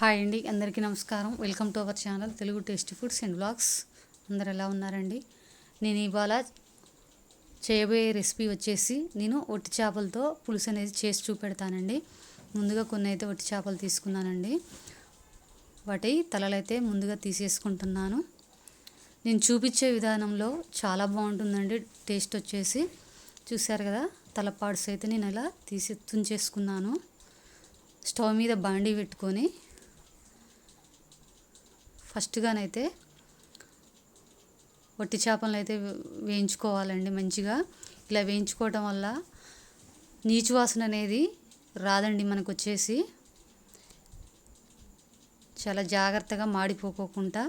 Hi అండి అందరికీ నమస్కారం. Welcome to our channel Telugu tasty foods and blogs అందరు ఎలా ఉన్నారండి? నేను ఇవాళ చేయబోయే రెసిపీ వచ్చేసి నేను ఒట్టి చేపలతో పులుసు అనేది చేసి చూపెడతానండి. ముందుగా కొన్ని అయితే ఒట్టి చేపలు తీసుకున్నానండి. వాటి తలలు అయితే ముందుగా తీసేసుకుంటున్నాను. నేను చూపించే విధానంలో చాలా బాగుంటుందండి టేస్ట్ వచ్చేసి. చూశారు కదా తలపాడ్స్ అయితే నేను ఇలా తీసి తుంచేసుకున్నాను. స్టవ్ మీద బాండీ పెట్టుకొని ఫస్ట్గానైతే వట్టి చేపలను అయితే వేయించుకోవాలండి మంచిగా. ఇలా వేయించుకోవటం వల్ల నీచు వాసన అనేది రాదండి మనకు వచ్చేసి చాలా జాగ్రత్తగా మాడిపోకోకుండా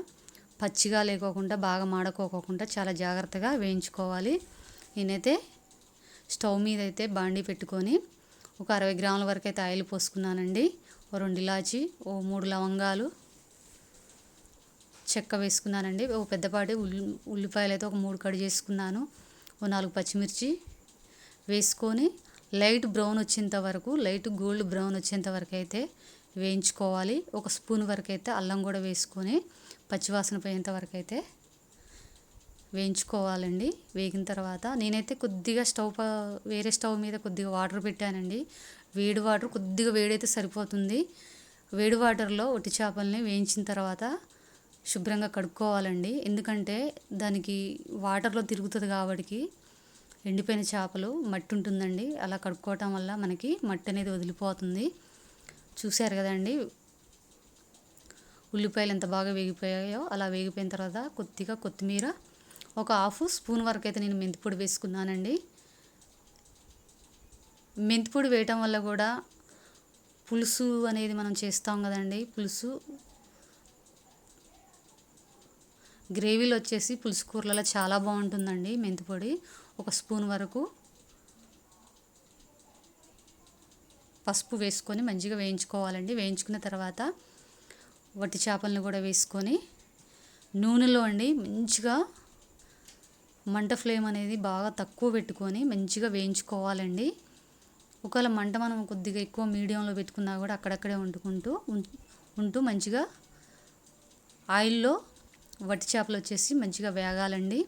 పచ్చిగా లేకోకుండా బాగా మాడకోకుండా చాలా జాగ్రత్తగా వేయించుకోవాలి. నేనైతే స్టవ్ మీద అయితే బాండీ పెట్టుకొని ఒక అరవై గ్రాముల వరకు అయితే ఆయిల్ పోసుకున్నానండి. ఓ రెండు ఇలాచి ఓ మూడు లవంగాలు చెక్క వేసుకున్నానండి. ఓ పెద్దపాటి ఉల్లి ఉల్లిపాయలు అయితే ఒక మూడు కట్ చేసుకున్నాను. ఓ నాలుగు పచ్చిమిర్చి వేసుకొని లైట్ బ్రౌన్ వచ్చేంత వరకు లైట్ గోల్డ్ బ్రౌన్ వచ్చేంత వరకు అయితే వేయించుకోవాలి. ఒక స్పూన్ వరకు అయితే అల్లం కూడా వేసుకొని పచ్చివాసన పోయేంత వరకు అయితే వేయించుకోవాలండి. వేగిన తర్వాత నేనైతే కొద్దిగా స్టవ్ వేరే స్టవ్ మీద కొద్దిగా వాటర్ పెట్టానండి. వేడి వాటర్ కొద్దిగా వేడైతే సరిపోతుంది. వేడి వాటర్లో ఒట్టి చేపల్ని వేయించిన తర్వాత శుభ్రంగా కడుక్కోవాలండి. ఎందుకంటే దానికి వాటర్లో తిరుగుతుంది కాబట్టి ఎండిపోయిన చేపలు మట్టి ఉంటుందండి. అలా కడుక్కోవటం వల్ల మనకి మట్టి అనేది వదిలిపోతుంది. చూశారు కదండి? ఉల్లిపాయలు ఎంత బాగా వేగిపోయాయో అలా వేగిపోయిన తర్వాత కొద్దిగా కొత్తిమీర ఒక హాఫ్ స్పూన్ వరకు అయితే నేను మెంతిపొడి వేసుకున్నానండి. మెంతిపొడి వేయటం వల్ల కూడా పులుసు అనేది మనం చేస్తాం కదండి. పులుసు గ్రేవీలు వచ్చేసి పులుసు కూరలలో చాలా బాగుంటుందండి మెంతిపొడి ఒక స్పూన్ వరకు పసుపు వేసుకొని మంచిగా వేయించుకోవాలండి. వేయించుకున్న తర్వాత వట్టి చేపలను కూడా వేసుకొని నూనెలో అండి మంచిగా మంట ఫ్లేమ్ అనేది బాగా తక్కువ పెట్టుకొని మంచిగా వేయించుకోవాలండి. ఒకవేళ మంట మనం కొద్దిగా ఎక్కువ మీడియంలో పెట్టుకున్నా కూడా అక్కడక్కడే వండుకుంటూ ఉంటూ మంచిగా ఆయిల్లో వట్టి చేపలు వచ్చేసి మంచిగా వేగాలండి.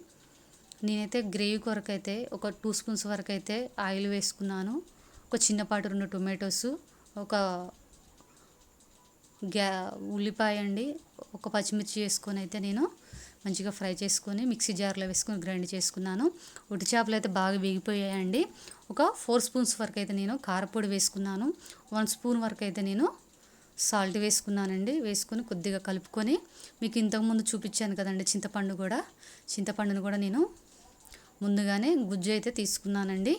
నేనైతే గ్రేవీ కొరకు అయితే ఒక టూ స్పూన్స్ వరకు అయితే ఆయిల్ వేసుకున్నాను. ఒక చిన్నపాటి రెండు టొమాటోస్ ఒక గ్యా ఉల్లిపాయ అండి ఒక పచ్చిమిర్చి వేసుకొని అయితే నేను మంచిగా ఫ్రై చేసుకొని మిక్సీ జార్లో వేసుకొని గ్రైండ్ చేసుకున్నాను. ఉట్టి చేపలు అయితే బాగా వేగిపోయాయండి. ఒక ఫోర్ స్పూన్స్ వరకు అయితే నేను కారపొడి వేసుకున్నాను. వన్ స్పూన్ వరకు అయితే నేను సాల్ట్ వేసుకున్నానండి. వేసుకొని కొద్దిగా కలుపుకొని మీకు ఇంతకుముందు చూపించాను కదండి చింతపండు కూడా. చింతపండును కూడా నేను ముందుగానే గుజ్జు అయితే తీసుకున్నానండి.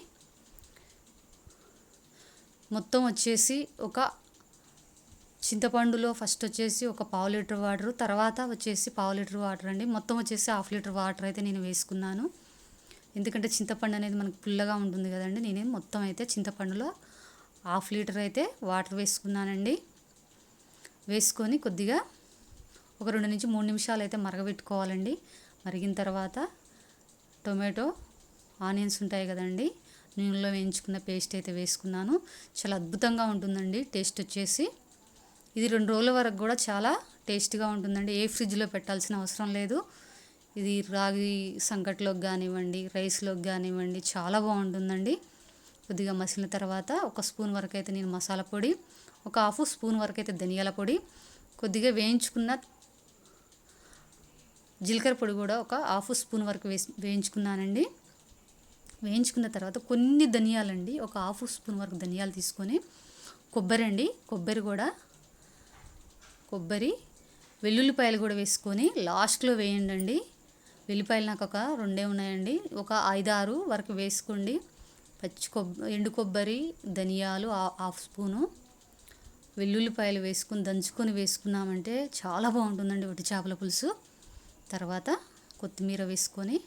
మొత్తం వచ్చేసి ఒక చింతపండులో ఫస్ట్ వచ్చేసి ఒక పావు లీటర్ వాటర్ తర్వాత వచ్చేసి పావు లీటర్ వాటర్ అండి. మొత్తం వచ్చేసి హాఫ్ లీటర్ వాటర్ అయితే నేను వేసుకున్నాను. ఎందుకంటే చింతపండు అనేది మనకు పుల్లగా ఉంటుంది కదండి. నేనే మొత్తం అయితే చింతపండులో హాఫ్ లీటర్ అయితే వాటర్ వేసుకున్నానండి. వేసుకొని కొద్దిగా ఒక రెండు నుంచి మూడు నిమిషాలు అయితే మరగబెట్టుకోవాలండి. మరిగిన తర్వాత టొమాటో ఆనియన్స్ ఉంటాయి కదండి. నూనెలో వేయించుకున్న పేస్ట్ అయితే వేసుకున్నాను. చాలా అద్భుతంగా ఉంటుందండి. టేస్ట్ వచ్చేసి ఇది రెండు రోజుల వరకు కూడా చాలా టేస్ట్గా ఉంటుందండి. ఏ ఫ్రిడ్జ్లో పెట్టాల్సిన అవసరం లేదు. ఇది రాగి సంకట్లోకి కానివ్వండి రైస్లోకి కానివ్వండి చాలా బాగుంటుందండి. కొద్దిగా మసిలిన తర్వాత ఒక స్పూన్ వరకు అయితే నేను మసాలా పొడి ఒక హాఫ్ స్పూన్ వరకు అయితే ధనియాల పొడి కొద్దిగా వేయించుకున్న జీలకర్ర పొడి కూడా ఒక హాఫ్ స్పూన్ వరకు వేసి వేయించుకున్నానండి. వేయించుకున్న తర్వాత కొన్ని ధనియాలండి ఒక హాఫ్ స్పూన్ వరకు ధనియాలు తీసుకొని కొబ్బరి అండి కొబ్బరి కూడా కొబ్బరి వెల్లుల్లిపాయలు కూడా వేసుకొని లాస్ట్లో వేయండి అండి వెల్లిపాయలు నాకు ఒక రెండే ఉన్నాయండి ఒక ఐదారు వరకు వేసుకోండి. పచ్చి కొబ్బరి ఎండు కొబ్బరి ధనియాలు హాఫ్ స్పూను. వెల్లుల్లిపాయలు వేసుకుని దంచుకొని వేసుకున్నామంటే చాలా బాగుంటుందండి ఒకటి చేపల పులుసు. తర్వాత కొత్తిమీర వేసుకొని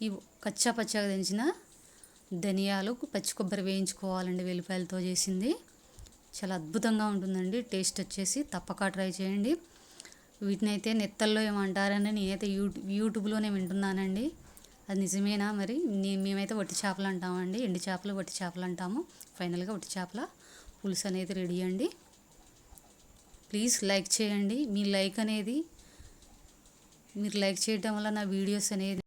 ఈ కచ్చా పచ్చగా దంచిన ధనియాలు పచ్చి కొబ్బరి వేయించుకోవాలండి వెల్లిపాయలతో చేసింది. చాలా అద్భుతంగా ఉంటుందండి టేస్ట్ వచ్చేసి తప్పక ట్రై చేయండి. వీటిని అయితే నెత్తల్లో ఏమంటారని నేనైతే యూ యూట్యూబ్లోనే వింటున్నానండి. అది నిజమేనా మరి? మేమైతే వట్టి చేపలు అంటామండి. ఎండి చేపలు వట్టి చేపలు అంటాము. ఫైనల్గా వట్టి చేపల పులుసు అనేది రెడీ అండి. ప్లీజ్ లైక్ చేయండి. మీ లైక్ అనేది మీరు లైక్ చేయడం వల్ల నా వీడియోస్ అనేది